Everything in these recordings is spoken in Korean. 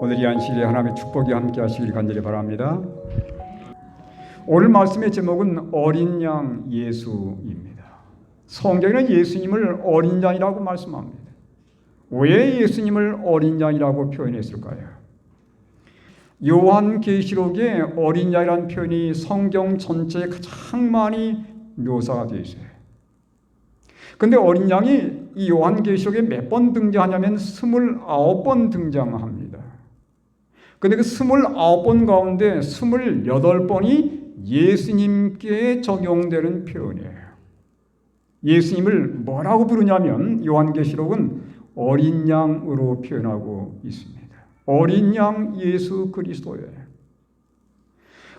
오늘 이 안식일에 하나님의 축복이 함께 하시길 간절히 바랍니다. 오늘 말씀의 제목은 어린 양 예수입니다. 성경에는 예수님을 어린 양이라고 말씀합니다. 왜 예수님을 어린 양이라고 표현했을까요? 요한계시록에 어린 양이라는 표현이 성경 전체에 가장 많이 묘사가 되어 있어요. 근데 어린 양이 이 요한계시록에 몇 번 등장하냐면 29번 등장합니다. 근데 그 29번 가운데 28번이 예수님께 적용되는 표현이에요. 예수님을 뭐라고 부르냐면 요한계시록은 어린 양으로 표현하고 있습니다. 어린 양 예수 그리스도예요.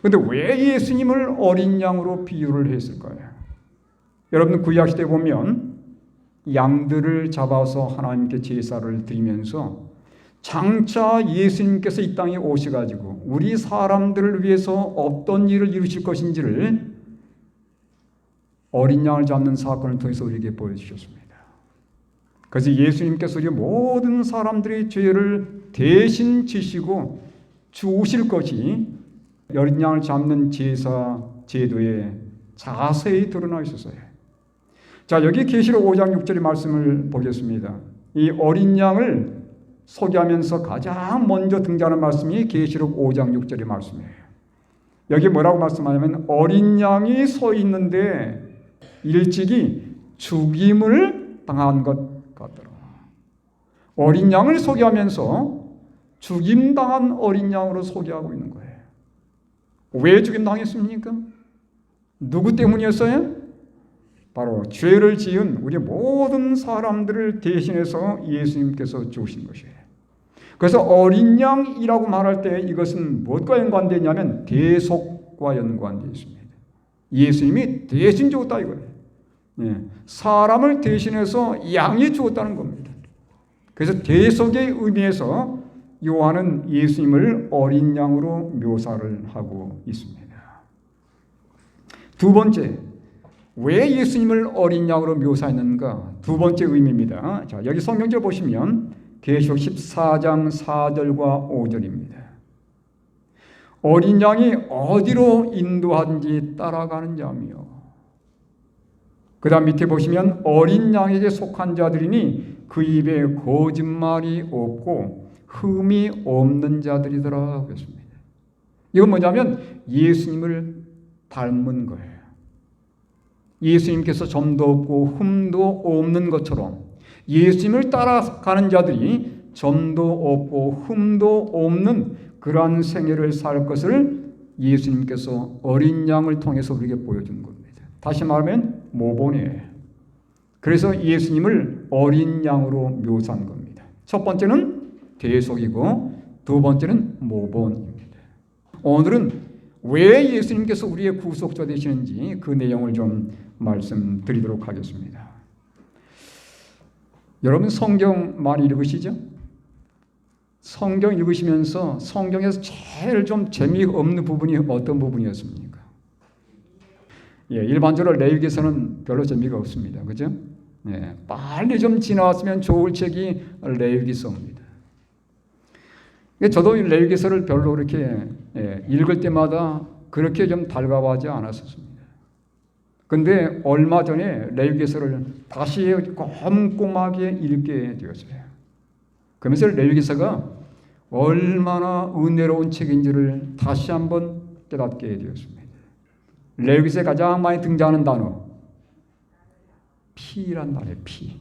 근데 왜 예수님을 어린 양으로 비유를 했을까요? 여러분 구약 시대 보면 양들을 잡아서 하나님께 제사를 드리면서 장차 예수님께서 이 땅에 오셔가지고 우리 사람들을 위해서 어떤 일을 이루실 것인지를 어린 양을 잡는 사건을 통해서 우리에게 보여주셨습니다. 그래서 예수님께서 우리 모든 사람들의 죄를 대신 지시고 주실 것이 어린 양을 잡는 제사 제도에 자세히 드러나 있었어요. 자, 여기 계시록 5장 6절의 말씀을 보겠습니다. 이 어린 양을 소개하면서 가장 먼저 등장하는 말씀이 계시록 5장 6절의 말씀이에요. 여기 뭐라고 말씀하냐면 어린 양이 서 있는데 일찍이 죽임을 당한 것 같더라. 어린 양을 소개하면서 죽임 당한 어린 양으로 소개하고 있는 거예요. 왜 죽임 당했습니까? 누구 때문이었어요? 바로 죄를 지은 우리 모든 사람들을 대신해서 예수님께서 죽으신 것이에요. 그래서 어린 양이라고 말할 때 이것은 무엇과 연관되냐면 대속과 연관되어 있습니다. 예수님이 대신 죽었다 이거예요. 예, 사람을 대신해서 양이 죽었다는 겁니다. 그래서 대속의 의미에서 요한은 예수님을 어린 양으로 묘사를 하고 있습니다. 두 번째, 왜 예수님을 어린 양으로 묘사했는가? 두 번째 의미입니다. 자, 여기 성경절 보시면 계시록 14장 4절과 5절입니다. 어린 양이 어디로 인도하든지 따라가는 자며 그 다음 밑에 보시면 어린 양에게 속한 자들이니 그 입에 거짓말이 없고 흠이 없는 자들이더라 그랬습니다. 이건 뭐냐면 예수님을 닮은 거예요. 예수님께서 점도 없고 흠도 없는 것처럼 예수님을 따라가는 자들이 점도 없고 흠도 없는 그러한 생애를 살 것을 예수님께서 어린 양을 통해서 우리에게 보여준 겁니다. 다시 말하면 모본이에요. 그래서 예수님을 어린 양으로 묘사한 겁니다. 첫 번째는 대속이고 두 번째는 모본입니다. 오늘은 왜 예수님께서 우리의 구속자 되시는지 그 내용을 좀 말씀드리도록 하겠습니다. 여러분 성경 많이 읽으시죠? 성경 읽으시면서 성경에서 제일 좀 재미없는 부분이 어떤 부분이었습니까? 예, 일반적으로 레위기서는 별로 재미가 없습니다. 그죠? 예, 빨리 좀 지나왔으면 좋을 책이 레위기서입니다. 저도 레위기서를 별로 그렇게 예, 읽을 때마다 그렇게 좀 달가워하지 않았었습니다. 근데 얼마 전에 레위기서를 다시 꼼꼼하게 읽게 되었어요. 그러면서 레위기서가 얼마나 은혜로운 책인지를 다시 한번 깨닫게 되었습니다. 레위기서에 가장 많이 등장하는 단어 피란 단어예요. 피.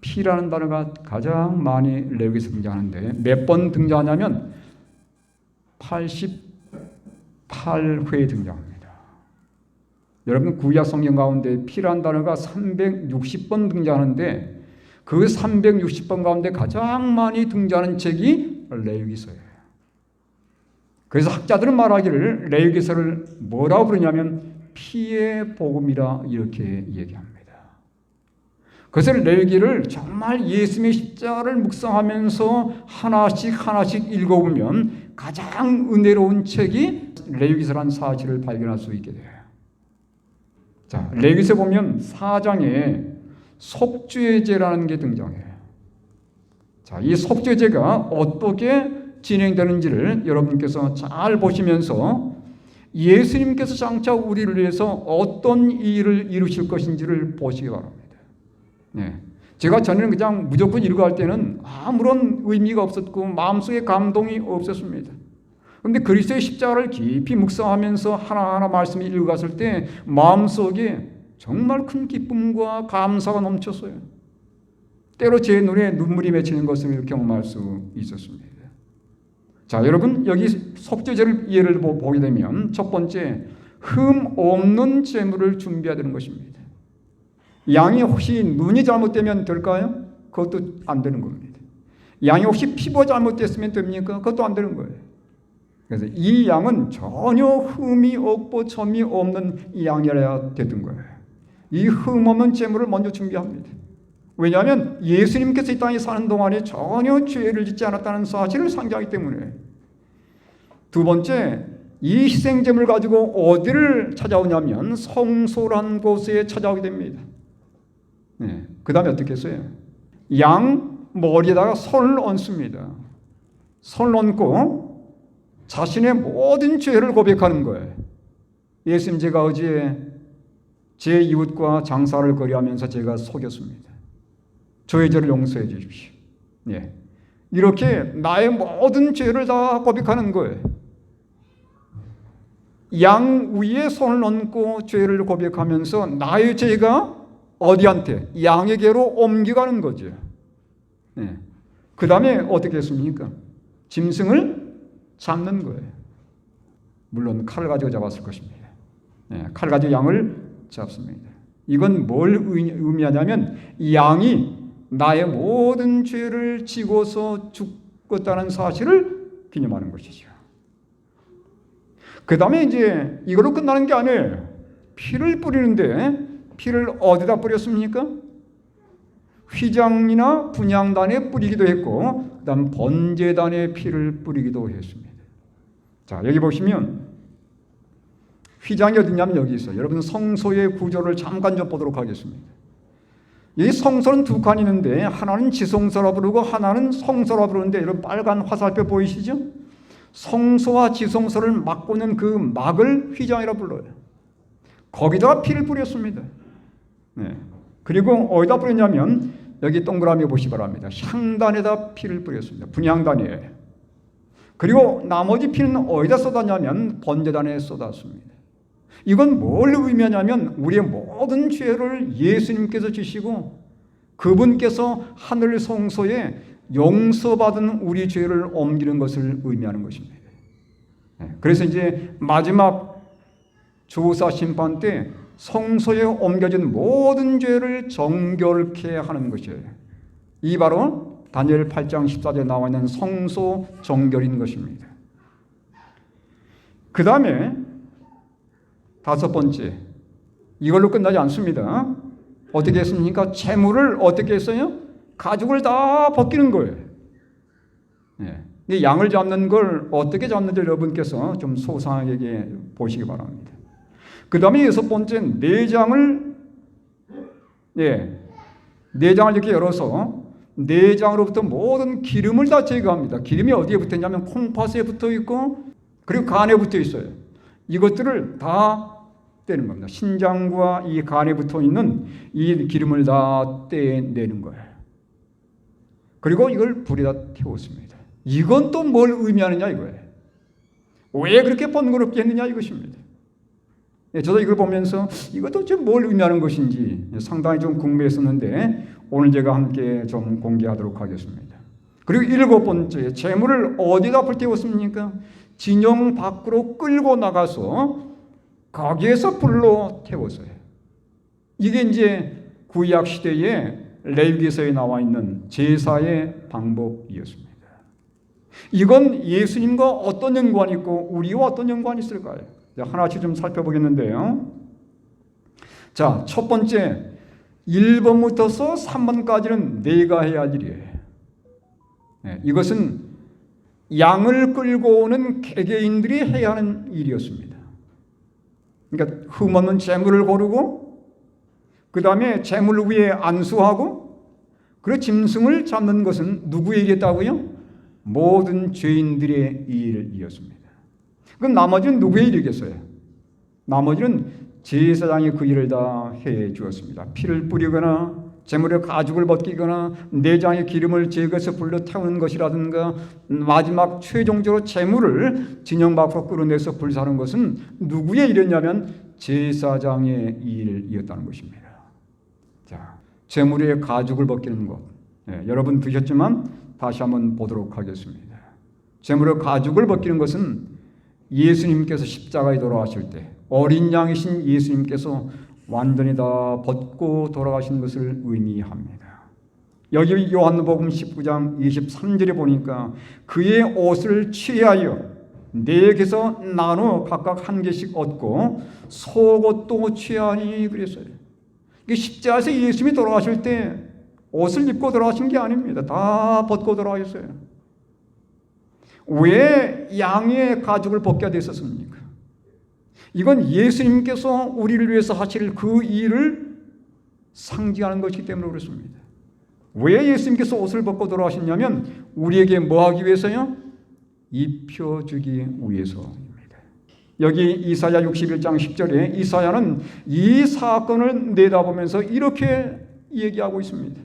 피라는 단어가 가장 많이 레위기서 등장하는데 몇 번 등장하냐면 88회 등장합니다. 여러분 구약 성경 가운데 피란 단어가 360번 등장하는데 그 360번 가운데 가장 많이 등장하는 책이 레위기서예요. 그래서 학자들은 말하기를 레위기서를 뭐라고 부르냐면 피의 복음이라 이렇게 얘기합니다. 그래서 레위기를 정말 예수님의 십자가를 묵상하면서 하나씩 하나씩 읽어보면 가장 은혜로운 책이 레위기서라는 사실을 발견할 수 있게 돼요. 자, 레위기서 보면 4장에 속죄제라는 게 등장해요. 자, 이 속죄제가 어떻게 진행되는지를 여러분께서 잘 보시면서 예수님께서 장차 우리를 위해서 어떤 일을 이루실 것인지를 보시기 바랍니다. 네. 제가 전에는 그냥 무조건 할 때는 아무런 의미가 없었고 마음속에 감동이 없었습니다. 그런데 그리스도의 십자가를 깊이 묵상하면서 하나하나 말씀을 읽어갔을 때 마음속에 정말 큰 기쁨과 감사가 넘쳤어요. 때로 제 눈에 눈물이 맺히는 것을 경험할 수 있었습니다. 자, 여러분 여기 속죄제를 예를 보게 되면 첫 번째 흠 없는 제물을 준비해야 되는 것입니다. 양이 혹시 눈이 잘못되면 될까요? 그것도 안 되는 겁니다. 양이 혹시 피부가 잘못됐으면 됩니까? 그것도 안 되는 거예요. 그래서 이 양은 전혀 흠이 없고 점이 없는 양이어야 되던 거예요. 이 흠 없는 제물을 먼저 준비합니다. 왜냐하면 예수님께서 이 땅에 사는 동안에 전혀 죄를 짓지 않았다는 사실을 상기하기 때문에 두 번째 이 희생제물 가지고 어디를 찾아오냐면 성소란 곳에 찾아오게 됩니다. 네. 그 다음에 어떻게 했어요? 양 머리에다가 손을 얹습니다. 손을 얹고 자신의 모든 죄를 고백하는 거예요. 예수님 제가 어제 제 이웃과 장사를 거래하면서 제가 속였습니다. 저의 죄를 용서해 주십시오. 예. 이렇게 나의 모든 죄를 다 고백하는 거예요. 양 위에 손을 얹고 죄를 고백하면서 나의 죄가 어디한테? 양에게로 옮겨가는 거죠. 네. 그 다음에 어떻게 했습니까? 짐승을 잡는 거예요. 물론 칼을 가지고 잡았을 것입니다. 네. 칼 가지고 양을 잡습니다. 이건 뭘 의미하냐면 양이 나의 모든 죄를 지고서 죽었다는 사실을 기념하는 것이죠. 그 다음에 이제 이걸로 끝나는 게 아니에요. 피를 뿌리는데 피를 어디다 뿌렸습니까? 휘장이나 분양단에 뿌리기도 했고 그다음 번제단에 피를 뿌리기도 했습니다. 자 여기 보시면 휘장이 어디냐면 여기 있어요. 여러분 성소의 구조를 잠깐 좀 보도록 하겠습니다. 이 성소는 두 칸이 있는데 하나는 지성소라 부르고 하나는 성소라 부르는데 여러분 빨간 화살표 보이시죠? 성소와 지성소를 막고 있는 그 막을 휘장이라 불러요. 거기다가 피를 뿌렸습니다. 네. 그리고 어디다 뿌렸냐면 여기 동그라미 보시 바랍니다. 향단에다 피를 뿌렸습니다. 분향단에. 그리고 나머지 피는 어디다 쏟았냐면 번제단에 쏟았습니다. 이건 뭘 의미하냐면 우리의 모든 죄를 예수님께서 지시고 그분께서 하늘 성소에 용서받은 우리 죄를 옮기는 것을 의미하는 것입니다. 네. 그래서 이제 마지막 조사 심판 때 성소에 옮겨진 모든 죄를 정결케 하는 것이에요. 이 바로 다니엘 8장 14절에 나와 있는 성소 정결인 것입니다. 그 다음에 다섯 번째 이걸로 끝나지 않습니다. 어떻게 했습니까? 재물을 어떻게 했어요? 가죽을 다 벗기는 거예요. 네. 양을 잡는 걸 어떻게 잡는지 여러분께서 좀 소상하게 보시기 바랍니다. 그 다음에 여섯 번째 내장을 예, 내장을 이렇게 열어서 내장으로부터 모든 기름을 다 제거합니다. 기름이 어디에 붙어 있냐면 콩팥에 붙어 있고 그리고 간에 붙어 있어요. 이것들을 다 떼는 겁니다. 신장과 이 간에 붙어 있는 이 기름을 다 떼내는 거예요. 그리고 이걸 불에다 태웠습니다. 이건 또 뭘 의미하느냐 이거예요. 왜 그렇게 번거롭게 했느냐 이것입니다. 예, 저도 이걸 보면서 이것도 뭘 의미하는 것인지 상당히 좀 궁금했었는데 오늘 제가 함께 좀 공개하도록 하겠습니다. 그리고 일곱 번째, 재물을 어디다 불태웠습니까? 진영 밖으로 끌고 나가서 거기에서 불로 태웠어요. 이게 이제 구약 시대에 레위기서에 나와 있는 제사의 방법이었습니다. 이건 예수님과 어떤 연관이 있고 우리와 어떤 연관이 있을까요? 하나씩 좀 살펴보겠는데요. 자, 첫 번째 1번부터서 3번까지는 내가 해야 할 일이에요. 네, 이것은 양을 끌고 오는 개개인들이 해야 하는 일이었습니다. 그러니까 흠없는 재물을 고르고 그 다음에 재물 위에 안수하고 그 짐승을 잡는 것은 누구의 일이었다고요? 모든 죄인들의 일이었습니다. 그럼 나머지는 누구의 일이겠어요? 나머지는 제사장이 그 일을 다 해 주었습니다. 피를 뿌리거나 재물의 가죽을 벗기거나 내장의 기름을 제거해서 불러 태우는 것이라든가 마지막 최종적으로 재물을 진영 밖으로 끌어내서 불사는 것은 누구의 일이었냐면 제사장의 일이었다는 것입니다. 자, 재물의 가죽을 벗기는 것. 예, 여러분 보셨지만 다시 한번 보도록 하겠습니다. 재물의 가죽을 벗기는 것은 예수님께서 십자가에 돌아가실 때 어린 양이신 예수님께서 완전히 다 벗고 돌아가신 것을 의미합니다. 여기 요한복음 19장 23절에 보니까 그의 옷을 취하여 네 개서 나눠 각각 한 개씩 얻고 속옷도 취하니 그랬어요. 십자가에서 예수님이 돌아가실 때 옷을 입고 돌아가신 게 아닙니다. 다 벗고 돌아가셨어요. 왜 양의 가죽을 벗게 됐었습니까? 이건 예수님께서 우리를 위해서 하실 그 일을 상징하는 것이기 때문에 그렇습니다. 왜 예수님께서 옷을 벗고 돌아가셨냐면 우리에게 뭐 하기 위해서요? 입혀주기 위해서입니다. 여기 이사야 61장 10절에 이사야는 이 사건을 내다보면서 이렇게 얘기하고 있습니다.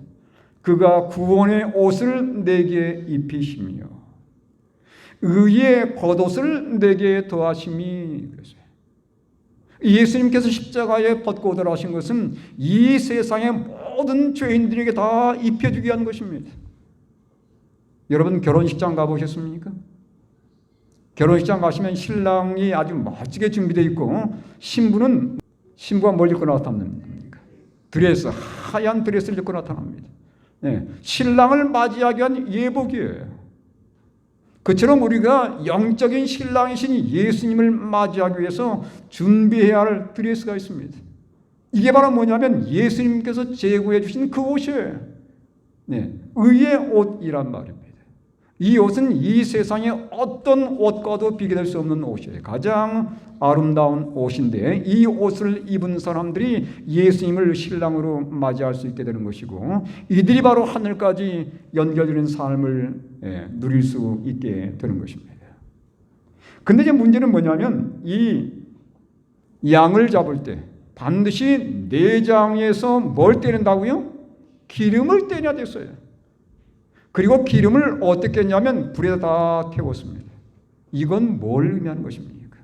그가 구원의 옷을 내게 입히시며 의의 겉옷을 내게 더하심이 그랬어요. 예수님께서 십자가에 벗고 돌아가신 것은 이 세상의 모든 죄인들에게 다 입혀주기 위한 것입니다. 여러분 결혼식장 가보셨습니까? 결혼식장 가시면 신랑이 아주 멋지게 준비되어 있고 신부는 신부가 뭘 입고 나타납니까? 드레스, 하얀 드레스를 입고 나타납니다. 네, 신랑을 맞이하기 위한 예복이에요. 그처럼 우리가 영적인 신랑이신 예수님을 맞이하기 위해서 준비해야 할 드레스가 있습니다. 이게 바로 뭐냐면 예수님께서 제공해 주신 그 옷이에요. 네, 의의 옷이란 말입니다. 이 옷은 이 세상의 어떤 옷과도 비교될 수 없는 옷이에요. 가장 아름다운 옷인데 이 옷을 입은 사람들이 예수님을 신랑으로 맞이할 수 있게 되는 것이고 이들이 바로 하늘까지 연결되는 삶을 예, 누릴 수 있게 되는 것입니다. 근데 이제 문제는 뭐냐면 이 양을 잡을 때 반드시 내장에서 뭘 떼낸다고요? 기름을 떼냐 됐어요. 그리고 기름을 어떻게 했냐면 불에다 다 태웠습니다. 이건 뭘 의미하는 것입니까?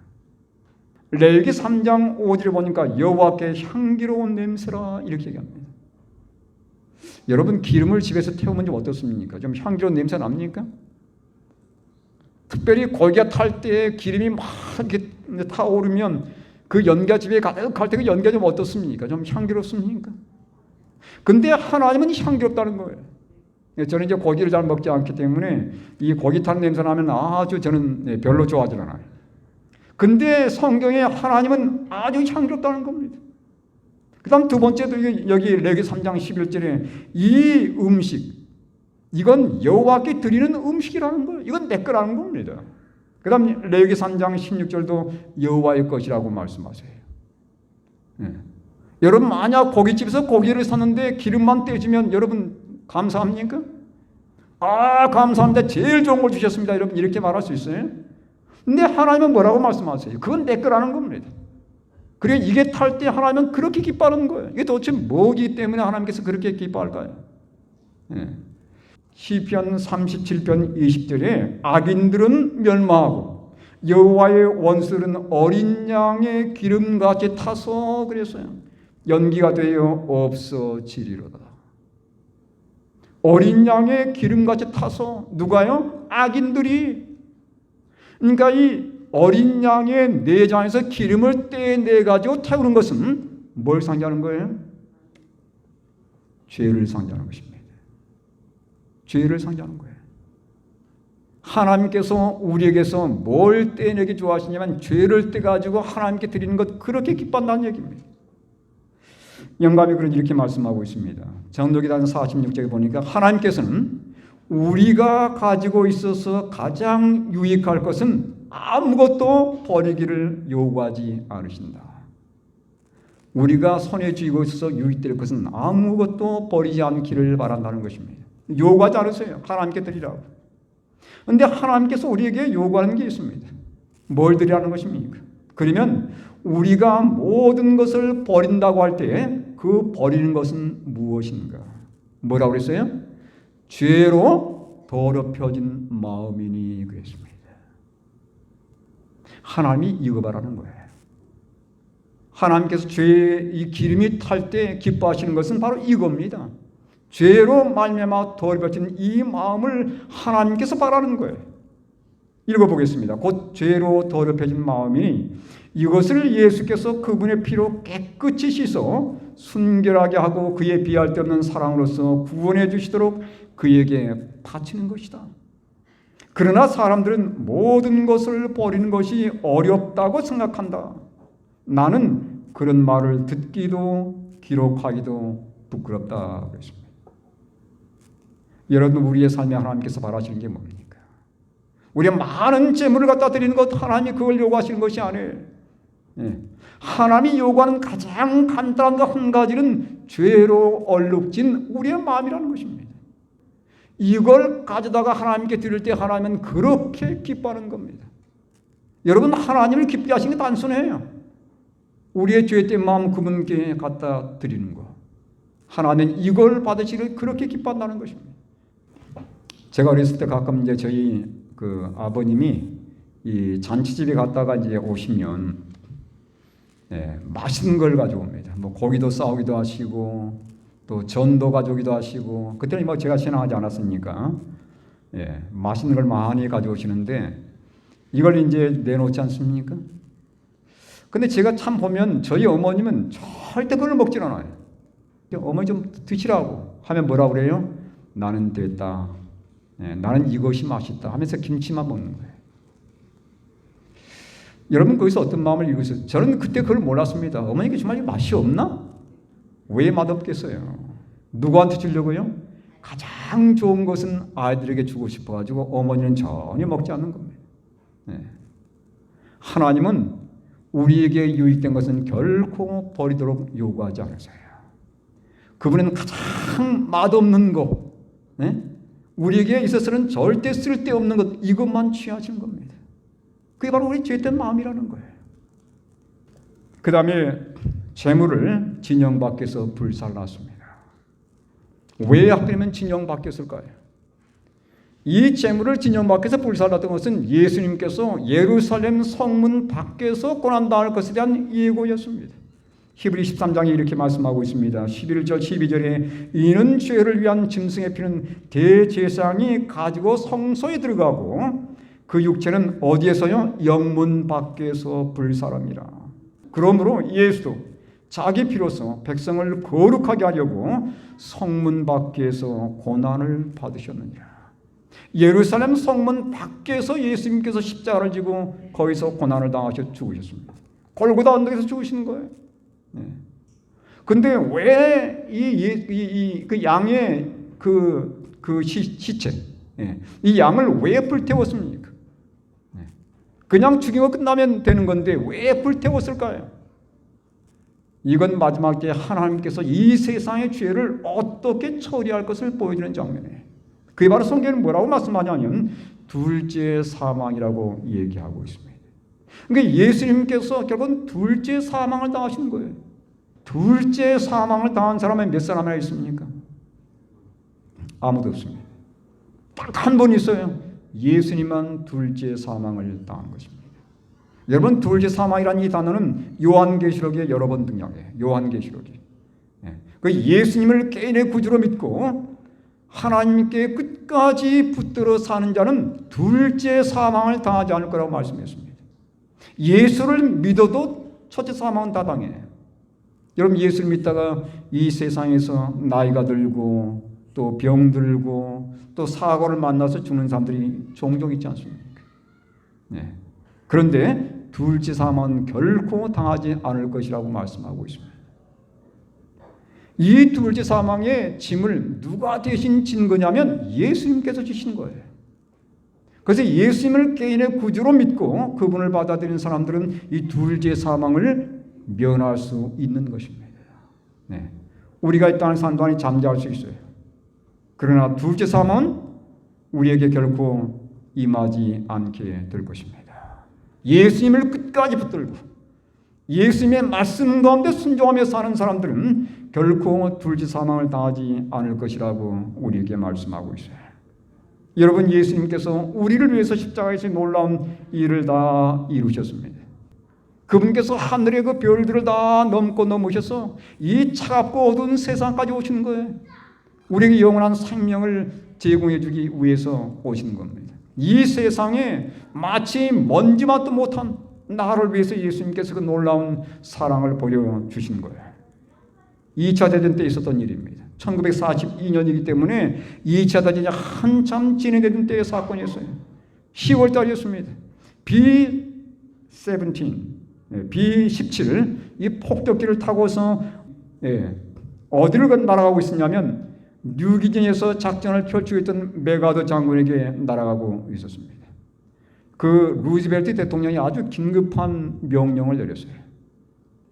레기 3장 5절에 보니까 여호와께 향기로운 냄새라 이렇게 얘기합니다. 여러분 기름을 집에서 태우면 좀 어떻습니까? 좀 향기로운 냄새 납니까? 특별히 고기가 탈 때 기름이 막 이렇게 타오르면 그 연가 집에 가득할 때그 연가 좀 어떻습니까? 좀 향기롭습니까? 근데 하나님은 향기롭다는 거예요. 예, 저는 이제 고기를 잘 먹지 않기 때문에 이 고기 타는 냄새 나면 아주 저는 예, 별로 좋아하지 않아요. 근데 성경에 하나님은 아주 향기롭다는 겁니다. 그 다음 두 번째도 여기 레기 3장 11절에 이 음식, 이건 여호와께 드리는 음식이라는 거예요. 이건 내 거라는 겁니다. 그 다음 레기 3장 16절도 여호와의 것이라고 말씀하세요. 네. 여러분 만약 고깃집에서 고기를 샀는데 기름만 떼주면 여러분 감사합니까? 아, 감사합니다. 제일 좋은 걸 주셨습니다. 여러분, 이렇게 말할 수 있어요? 근데 하나님은 뭐라고 말씀하세요? 그건 내 거라는 겁니다. 그래, 이게 탈 때 하나님은 그렇게 기뻐하는 거예요. 이게 도대체 뭐기 때문에 하나님께서 그렇게 기뻐할까요? 예. 시편 37편 20절에 악인들은 멸망하고 여호와의 원수는 어린 양의 기름같이 타서 그랬어요. 연기가 되어 없어지리로다. 어린 양의 기름같이 타서 누가요? 악인들이 그러니까 이 어린 양의 내장에서 기름을 떼내 가지고 태우는 것은 뭘 상징하는 거예요? 죄를 상징하는 것입니다. 죄를 상징하는 거예요. 하나님께서 우리에게서 뭘 떼내기 좋아하시냐면 죄를 떼 가지고 하나님께 드리는 것 그렇게 기뻐한다는 얘기입니다. 영감이 그런 이렇게 말씀하고 있습니다. 정독기단 46장에 보니까 하나님께서는 우리가 가지고 있어서 가장 유익할 것은 아무것도 버리기를 요구하지 않으신다. 우리가 손에 쥐고 있어서 유익될 것은 아무것도 버리지 않기를 바란다는 것입니다. 요구하지 않으세요. 하나님께 드리라고. 근데 하나님께서 우리에게 요구하는 게 있습니다. 뭘 드리라는 것입니까? 그러면 우리가 모든 것을 버린다고 할 때 그 버리는 것은 무엇인가? 뭐라고 그랬어요? 죄로 더럽혀진 마음이니 그랬습니다. 하나님이 이거 바라는 거예요. 하나님께서 죄의 이 기름이 탈 때 기뻐하시는 것은 바로 이겁니다. 죄로 말미암아 더럽혀진 이 마음을 하나님께서 바라는 거예요. 읽어보겠습니다. 곧 죄로 더럽혀진 마음이 이것을 예수께서 그분의 피로 깨끗이 씻어 순결하게 하고 그의 비할 데 없는 사랑으로서 구원해 주시도록 그에게 바치는 것이다. 그러나 사람들은 모든 것을 버리는 것이 어렵다고 생각한다. 나는 그런 말을 듣기도 기록하기도 부끄럽다 그랬습니다. 여러분 우리의 삶에 하나님께서 바라시는 게 뭡니까? 우리가 많은 재물을 갖다 드리는 것 하나님이 그걸 요구하시는 것이 아니에요. 예. 하나님이 요구하는 가장 간단한 것 한 가지는 죄로 얼룩진 우리의 마음이라는 것입니다. 이걸 가져다가 하나님께 드릴 때 하나님은 그렇게 기뻐하는 겁니다. 여러분 하나님을 기쁘게 하시는 게 단순해요. 우리의 죄된 마음 그분께 갖다 드리는 거. 하나님은 이걸 받으시를 그렇게 기뻐한다는 것입니다. 제가 어렸을 때 가끔 이제 저희 그 아버님이 이 잔치집에 갔다가 이제 오시면 예, 맛있는 걸 가져옵니다. 뭐 고기도 싸우기도 하시고 또 전도 가져오기도 하시고 그때는 뭐 제가 신앙하지 않았으니까 예, 맛있는 걸 많이 가져오시는데 이걸 이제 내놓지 않습니까? 근데 제가 참 보면 저희 어머님은 절대 그걸 먹질 않아요. 어머니 좀 드시라고 하면 뭐라고 그래요? 나는 됐다. 예, 나는 이것이 맛있다 하면서 김치만 먹는 거예요. 여러분 거기서 어떤 마음을 읽으세요? 저는 그때 그걸 몰랐습니다. 어머니께 정말 맛이 없나? 왜 맛없겠어요? 누구한테 주려고요? 가장 좋은 것은 아이들에게 주고 싶어가지고 어머니는 전혀 먹지 않는 겁니다. 네. 하나님은 우리에게 유익된 것은 결코 버리도록 요구하지 않으세요. 그분은 가장 맛없는 것, 네? 우리에게 있어서는 절대 쓸데없는 것, 이것만 취하신 겁니다. 그게 바로 우리 죄된 마음이라는 거예요. 그 다음에 재물을 진영 밖에서 불살랐습니다. 왜 하필이면 진영 밖에서일까요? 이 재물을 진영 밖에서 불살랐던 것은 예수님께서 예루살렘 성문 밖에서 고난당할 것에 대한 예고였습니다. 히브리 13장에 이렇게 말씀하고 있습니다. 11절 12절에 이는 죄를 위한 짐승의 피는 대제사장이 가지고 성소에 들어가고 그 육체는 어디에서요? 영문 밖에서 불사람이라. 그러므로 예수도 자기 피로서 백성을 거룩하게 하려고 성문 밖에서 고난을 받으셨느니라. 예루살렘 성문 밖에서 예수님께서 십자가를 지고 거기서 고난을 당하셔 죽으셨습니다. 골고다 언덕에서 죽으시는 거예요. 네. 근데 왜 이 그 양의 그, 그 시, 시체, 예. 이 양을 왜 불태웠습니까? 그냥 죽이고 끝나면 되는 건데 왜 불태웠을까요? 이건 마지막 때 하나님께서 이 세상의 죄를 어떻게 처리할 것을 보여주는 장면이에요. 그게 바로 성경은 뭐라고 말씀하냐면 둘째 사망이라고 얘기하고 있습니다. 그러니까 예수님께서 결국은 둘째 사망을 당하신 거예요. 둘째 사망을 당한 사람은 몇 사람이나 있습니까? 아무도 없습니다. 딱 한 분 있어요. 예수님만 둘째 사망을 당한 것입니다. 여러분 둘째 사망이라는 이 단어는 요한계시록에 여러 번 등장해요. 요한계시록이. 예. 그 예수님을 개인의 구주로 믿고 하나님께 끝까지 붙들어 사는 자는 둘째 사망을 당하지 않을 거라고 말씀했습니다. 예수를 믿어도 첫째 사망은 다 당해요. 여러분 예수를 믿다가 이 세상에서 나이가 들고 또 병들고 또 사고를 만나서 죽는 사람들이 종종 있지 않습니까? 네. 그런데 둘째 사망은 결코 당하지 않을 것이라고 말씀하고 있습니다. 이 둘째 사망의 짐을 누가 대신 진 거냐면 예수님께서 지신 거예요. 그래서 예수님을 개인의 구주로 믿고 그분을 받아들인 사람들은 이 둘째 사망을 면할 수 있는 것입니다. 네. 우리가 이 땅을 산 동안에 잠자할 수 있어요. 그러나 둘째 삶은 우리에게 결코 임하지 않게 될 것입니다. 예수님을 끝까지 붙들고 예수님의 말씀 가운데 순종하며 사는 사람들은 결코 둘째 사망을 당하지 않을 것이라고 우리에게 말씀하고 있어요. 여러분 예수님께서 우리를 위해서 십자가에서 놀라운 일을 다 이루셨습니다. 그분께서 하늘의 그 별들을 다 넘고 넘으셔서 이 차갑고 어두운 세상까지 오시는 거예요. 우리에게 영원한 생명을 제공해 주기 위해서 오시는 겁니다. 이 세상에 마치 먼지만도 못한 나를 위해서 예수님께서 그 놀라운 사랑을 보여 주신 거예요. 2차 대전 때 있었던 일입니다. 1942년이기 때문에 2차 대전이 한참 진행되던 때의 사건이었어요. 10월 달이었습니다. B-17, B-17, 이 폭격기를 타고서 예, 어디를 날아가고 있었냐면 뉴기진에서 작전을 펼치고 있던 메가더 장군에게 날아가고 있었습니다. 그 루즈벨트 대통령이 아주 긴급한 명령을 내렸어요.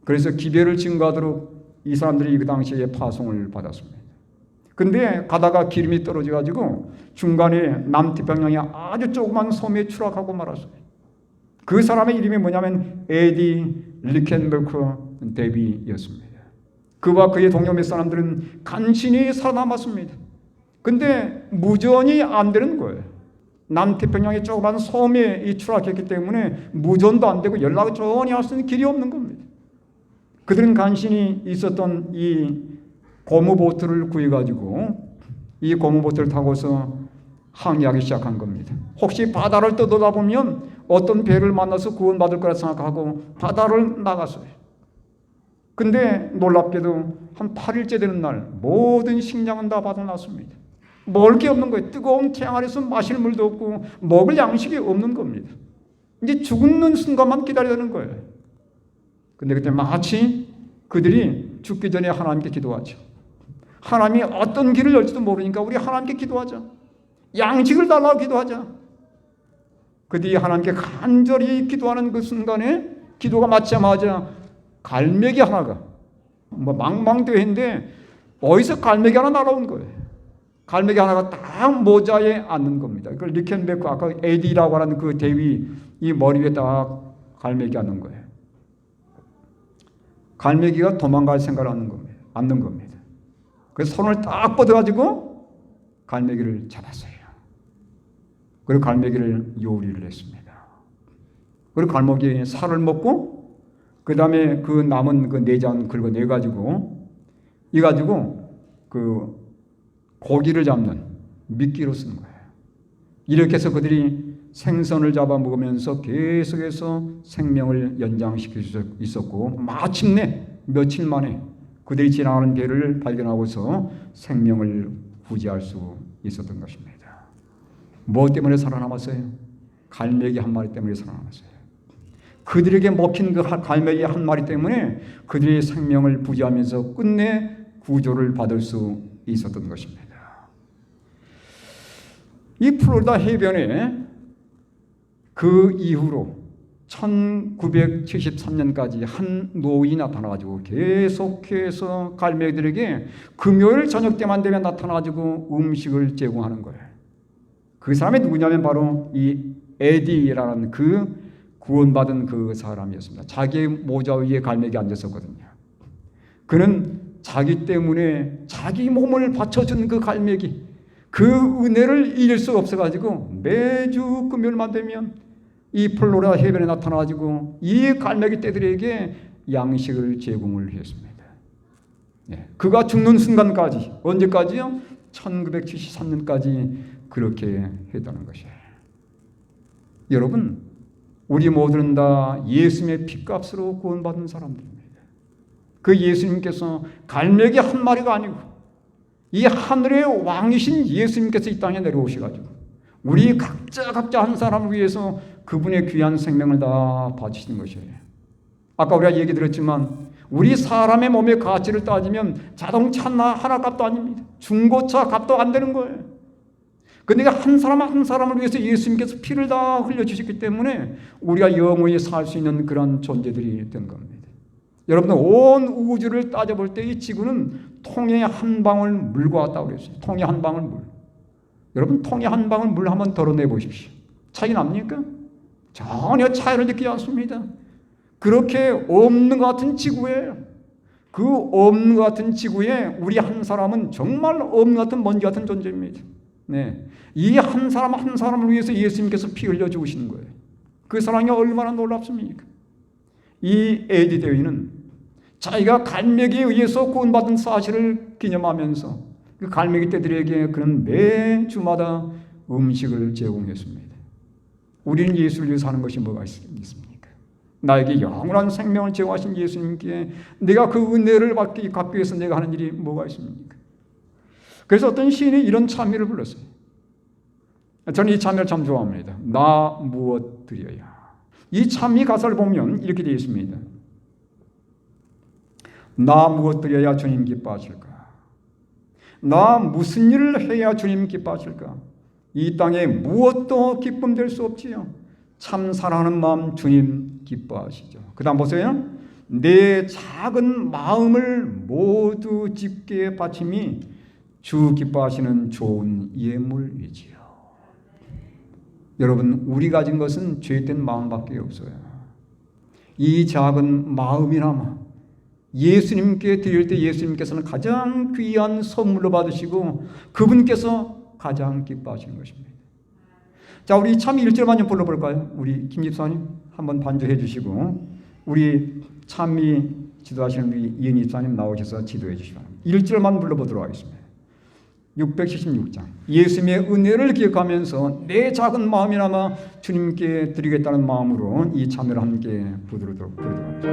그래서 기별을 증가하도록 이 사람들이 그 당시에 파송을 받았습니다. 근데 가다가 기름이 떨어져 가지고 중간에 남태평양의 아주 조그만 섬에 추락하고 말았어요. 그 사람의 이름이 뭐냐면 에디 리켄버크 데비였습니다. 그와 그의 동료 몇 사람들은 간신히 살아남았습니다. 근데 무전이 안 되는 거예요. 남태평양의 조그만 섬에 이 추락했기 때문에 무전도 안 되고 연락을 전혀 할 수 있는 길이 없는 겁니다. 그들은 간신히 있었던 이 고무보트를 구해가지고 이 고무보트를 타고서 항해하기 시작한 겁니다. 혹시 바다를 떠돌다 보면 어떤 배를 만나서 구원받을 거라 생각하고 바다를 나갔어요. 근데 놀랍게도 한 8일째 되는 날 모든 식량은 다 받아놨습니다. 먹을 게 없는 거예요. 뜨거운 태양 아래서 마실 물도 없고 먹을 양식이 없는 겁니다. 이제 죽는 순간만 기다리는 거예요. 근데 그때 마치 그들이 죽기 전에 하나님께 기도하죠. 하나님이 어떤 길을 열지도 모르니까 우리 하나님께 기도하자. 양식을 달라고 기도하자. 그들이 하나님께 간절히 기도하는 그 순간에 기도가 맞자마자 갈매기 하나가 뭐 망망대해인데 어디서 갈매기 하나 날아온 거예요. 갈매기 하나가 딱 모자에 앉는 겁니다. 그걸 리켄베크 아까 에디라고 하는 그 대위 이 머리 위에 딱 갈매기 앉는 거예요. 갈매기가 도망갈 생각을 하는 겁니다. 앉는 겁니다. 그래서 손을 딱 뻗어가지고 갈매기를 잡았어요. 그리고 갈매기를 요리를 했습니다. 그리고 갈매기 살을 먹고 그 다음에 그 남은 그 내장 긁어내 가지고 이 가지고 그 고기를 잡는 미끼로 쓰는 거예요. 이렇게 해서 그들이 생선을 잡아 먹으면서 계속해서 생명을 연장시킬 수 있었고 마침내 며칠 만에 그들이 지나가는 배를 발견하고서 생명을 구제할 수 있었던 것입니다. 뭐 때문에 살아남았어요? 갈매기 한 마리 때문에 살아남았어요. 그들에게 먹힌 그 갈매기 한 마리 때문에 그들의 생명을 부지하면서 끝내 구조를 받을 수 있었던 것입니다. 이 플로리다 해변에 그 이후로 1973년까지 한 노인이 나타나가지고 계속해서 갈매기들에게 금요일 저녁 때만 되면 나타나가지고 음식을 제공하는 거예요. 그 사람이 누구냐면 바로 이 에디라는 그 구원받은 그 사람이었습니다. 자기의 모자 위에 갈매기 앉았었거든요. 그는 자기 때문에 자기 몸을 바쳐준 그 갈매기, 그 은혜를 잊을 수가 없어가지고 매주 금요일만 되면 이 플로리다 해변에 나타나가지고 이 갈매기 떼들에게 양식을 제공을 했습니다. 예, 그가 죽는 순간까지 언제까지요? 1973년까지 그렇게 했다는 것이에요. 여러분, 우리 모두는 다 예수님의 피값으로 구원받은 사람들입니다. 그 예수님께서 갈매기 한 마리가 아니고 이 하늘의 왕이신 예수님께서 이 땅에 내려오셔가지고 우리 각자 각자 한 사람을 위해서 그분의 귀한 생명을 다 바치신 것이에요. 아까 우리가 얘기 들었지만 우리 사람의 몸의 가치를 따지면 자동차 하나 값도 아닙니다. 중고차 값도 안 되는 거예요. 근데 한 사람 한 사람을 위해서 예수님께서 피를 다 흘려주셨기 때문에 우리가 영원히 살 수 있는 그런 존재들이 된 겁니다. 여러분 온 우주를 따져볼 때 이 지구는 통에 한 방울 물과 같다고 그랬어요. 통에 한 방울 물. 여러분 통에 한 방울 물 한번 덜어내 보십시오. 차이 납니까? 전혀 차이를 느끼지 않습니다. 그렇게 없는 것 같은 지구에 그 없는 것 같은 지구에 우리 한 사람은 정말 없는 것 같은 먼지 같은 존재입니다. 네. 이 한 사람 한 사람을 위해서 예수님께서 피 흘려 죽으시는 거예요. 그 사랑이 얼마나 놀랍습니까? 이 에디 대위는 자기가 갈매기에 의해서 구원받은 사실을 기념하면서 그 갈매기 떼들에게 그는 매 주마다 음식을 제공했습니다. 우리는 예수를 위해서 하는 것이 뭐가 있습니까? 나에게 영원한 생명을 제공하신 예수님께 내가 그 은혜를 받기, 위해서 내가 하는 일이 뭐가 있습니까? 그래서 어떤 시인이 이런 참미를 불렀어요. 저는 이 참미를 참 좋아합니다. 나 무엇 드려야. 이 참미 가사를 보면 이렇게 되어 있습니다. 나 무엇 드려야 주님 기뻐하실까? 나 무슨 일을 해야 주님 기뻐하실까? 이 땅에 무엇도 기쁨 될 수 없지요. 참 사랑하는 마음 주님 기뻐하시죠. 그 다음 보세요. 내 작은 마음을 모두 집게 바침이 주 기뻐하시는 좋은 예물이지요. 여러분, 우리 가진 것은 죄된 마음밖에 없어요. 이 작은 마음이나마 예수님께 드릴 때 예수님께서는 가장 귀한 선물로 받으시고 그분께서 가장 기뻐하시는 것입니다. 자, 우리 참 1절만 좀 불러볼까요? 우리 김 집사님 한번 반주해 주시고 우리 참미 지도하시는 우리 이은희 집사님 나오셔서 지도해 주시기 바랍니다. 1절만 불러보도록 하겠습니다. 676장. 예수님의 은혜를 기억하면서 내 작은 마음이나마 주님께 드리겠다는 마음으로 이 참여를 함께 부르도록 부르도록 하겠습니다.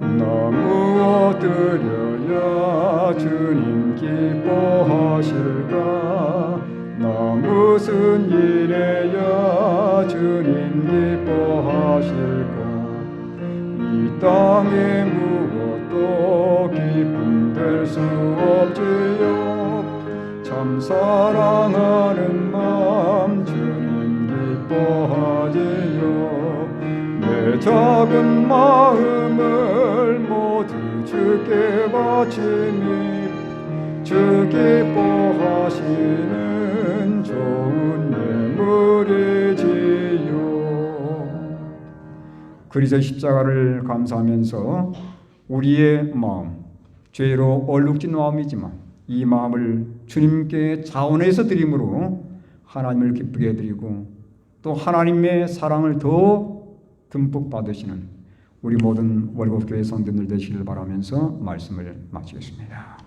나무 드려야 주님 기뻐하실까? 나 무슨 일해야 주님 기뻐하실까? 이 땅에 무엇도 기쁨 될 수 없지요. 참 사랑하는 마음 주님 기뻐하지요. 내 작은 마음을 모두 주께 바치니 주 기뻐하시는 그리스도의 십자가를 감사하면서 우리의 마음 죄로 얼룩진 마음이지만 이 마음을 주님께 자원해서 드림으로 하나님을 기쁘게 해드리고 또 하나님의 사랑을 더 듬뿍 받으시는 우리 모든 월곡교회 성도들 되시길 바라면서 말씀을 마치겠습니다.